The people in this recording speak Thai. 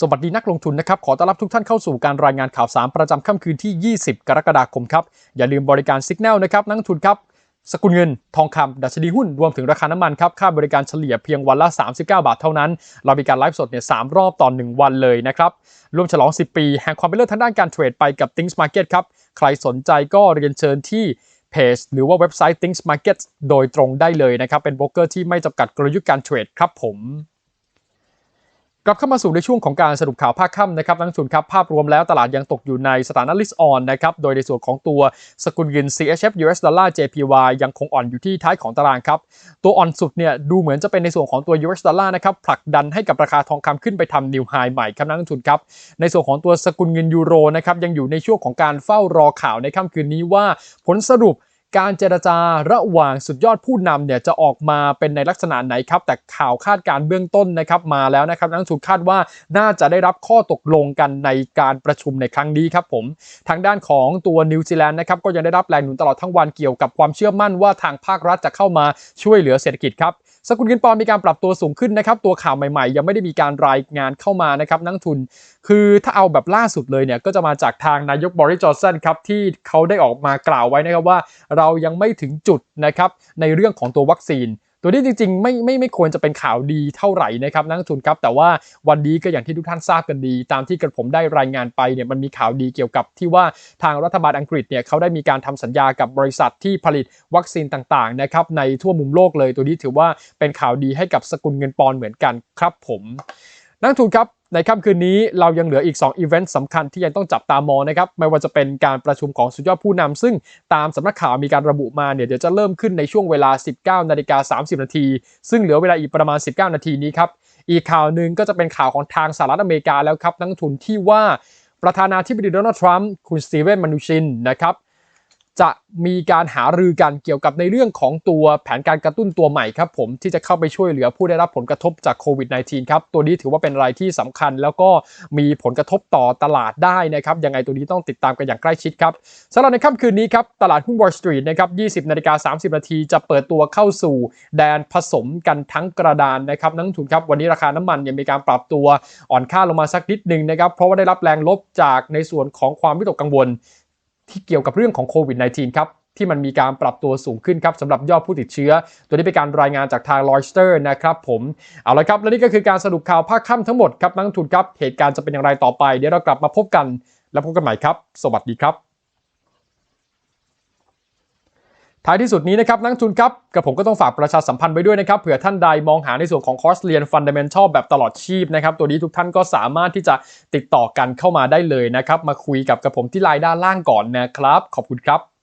สวัสดีนักลงทุนนะครับ ขอต้อนรับทุกท่านเข้าสู่การรายงานข่าวสารประจำค่ำคืนที่ 20 กรกฎาคมครับ อย่าลืมบริการสิกแนลนะครับนักลงทุนครับ สกุลเงิน ทองคำดัชนีหุ้น รวมถึงราคาน้ำมันครับ ค่าบริการเฉลี่ยเพียงวันละ 39 บาทเท่านั้น เรามีการไลฟ์สดเนี่ยสามรอบต่อ 1 วันเลยนะครับ ร่วมฉลอง 10 ปี แห่งความเป็นเลิศทางด้านการเทรดไปกับ Things Market ครับ ใครสนใจก็เรียนเชิญที่เพจหรือว่าเว็บไซต์ Things Market โดยตรงได้เลยนะครับ เป็นโบรกเกอร์ที่ไม่จำกัดกลยุทธ์การเทรดครับผม กลับเข้ามาสู่ในช่วงของการสรุปข่าวภาคค่ำนะครับนักทุนครับภาพรวมแล้วตลาดยังตกอยู่ในสถานะ list on นะครับโดยในส่วนของตัวสกุลเงิน CHF US dollar JPY ยังคงอ่อนอยู่ที่ท้ายของตารางครับ ตัวอ่อนสุดเนี่ยดูเหมือนจะเป็นในส่วนของตัว US dollar นะครับผลักดันให้กับราคาทองคำขึ้นไปทำนิวไฮใหม่ครับนักทุนครับในส่วนของตัวสกุลเงินยูโรนะครับยังอยู่ในช่วงของการเฝ้ารอข่าวในค่ำคืนนี้ว่าผลสรุป การเจรจาระหว่างสุดยอดผู้นำเนี่ยจะออกมาเป็นในลักษณะไหนครับ แต่ข่าวคาดการเบื้องต้นนะครับมาแล้วนะครับนักสุดคาดว่าน่าจะได้รับข้อตกลงกันในการประชุมในครั้งนี้ครับผม ทางด้านของตัวนิวซีแลนด์นะครับก็ยังได้รับแรงหนุนตลอดทั้งวันเกี่ยวกับความเชื่อมั่นว่าทางภาครัฐจะเข้ามาช่วยเหลือเศรษฐกิจครับ สกุลเงินปอนด์มีการปรับตัวสูงขึ้นนะครับ ตัวข่าวใหม่ๆ ยังไม่ได้มีการรายงานเข้ามานะครับนักทุน คือถ้าเอาแบบล่าสุดเลยเนี่ยก็จะมาจากทางนายกบริจอร์สันครับที่เขาได้ออกมากล่าวไว้นะครับว่า เรายังไม่ถึงจุดนะครับในเรื่องของตัววัคซีน ตัวนี้จริงๆไม่ไม่ไม่ควรจะเป็นข่าวดีเท่าไหร่นะครับนักทุนครับแต่ว่าวันนี้ก็อย่างที่ทุกท่านทราบกันดี ตามที่กระผมได้รายงานไปเนี่ยมันมีข่าวดีเกี่ยวกับที่ว่าทางรัฐบาลอังกฤษเนี่ยเขาได้มีการทำสัญญากับบริษัทที่ผลิตวัคซีนต่างๆนะครับในทั่วมุมโลกเลยตัวนี้ถือว่าเป็นข่าวดีให้กับสกุลเงินปอนด์เหมือนกันครับผมนักทุนครับในค่ำคืนนี้เรายังเหลืออีก 2 อีเวนต์สำคัญที่ยังต้องจับตามองนะครับ ไม่ว่าจะเป็นการประชุมของสุดยอดผู้นำซึ่งตามสำนักข่าวมีการระบุมาเนี่ยเดี๋ยวจะเริ่มขึ้นในช่วงเวลา 19นาฬิกา30 นาที ซึ่งเหลือเวลาอีกประมาณ 19 นาทีนี้ครับ อีกข่าวหนึ่งก็จะเป็นข่าวของทางสหรัฐอเมริกาแล้วครับนักทุนที่ว่าประธานาธิบดีโดนัลด์ทรัมป์คุณสตีเวนมานูชินนะครับ จะมีการหารือกันเกี่ยวกับในเรื่องของตัวแผนการกระตุ้นตัวใหม่ครับผมที่จะเข้าไปช่วยเหลือผู้ได้รับผลกระทบจากโควิด -19 ครับตัวนี้ถือว่าเป็นอะไรที่สำคัญ แล้วก็มีผลกระทบต่อตลาดได้นะครับยังไงตัวนี้ต้องติดตามกันอย่างใกล้ชิดครับสำหรับในค่ำคืนนี้ครับตลาดหุ้น Wall Street นะครับ20นาฬิกา30นาทีจะเปิดตัวเข้าสู่แดนผสมกันทั้งกระดานนะครับนักทุนครับวันนี้ราคาน้ำมันยังมีการปรับตัวอ่อนค่าลงมาสักนิดหนึ่งนะครับเพราะว่าได้รับแรงลบจากในส่วนของความวิตกกังวล ที่เกี่ยวกับเรื่องของโควิด -19 ครับที่มันมีการปรับตัวสูงขึ้นครับสำหรับยอดผู้ติดเชื้อ ตัวนี้เป็นการรายงานจากทางลอยสเตอร์นะครับผม เอาละครับ และนี่ก็คือการสรุปข่าวภาคค่ำทั้งหมดครับนักทุนครับ เหตุการณ์จะเป็นอย่างไรต่อไป เดี๋ยวเรากลับมาพบกัน และพบกันใหม่ครับ สวัสดีครับ ท้ายที่สุดนี้นะครับนักทุนครับกับผมก็ต้องฝากประชาสัมพันธ์ไปด้วยนะครับเผื่อท่านใดมองหาในส่วนของคอร์สเรียนฟันเดเมนทัลแบบตลอดชีพนะครับตัวนี้ทุกท่านก็สามารถที่จะติดต่อกันเข้ามาได้เลยนะครับมาคุยกับกับผมที่ไลน์ด้านล่างก่อนนะครับ ขอบคุณครับ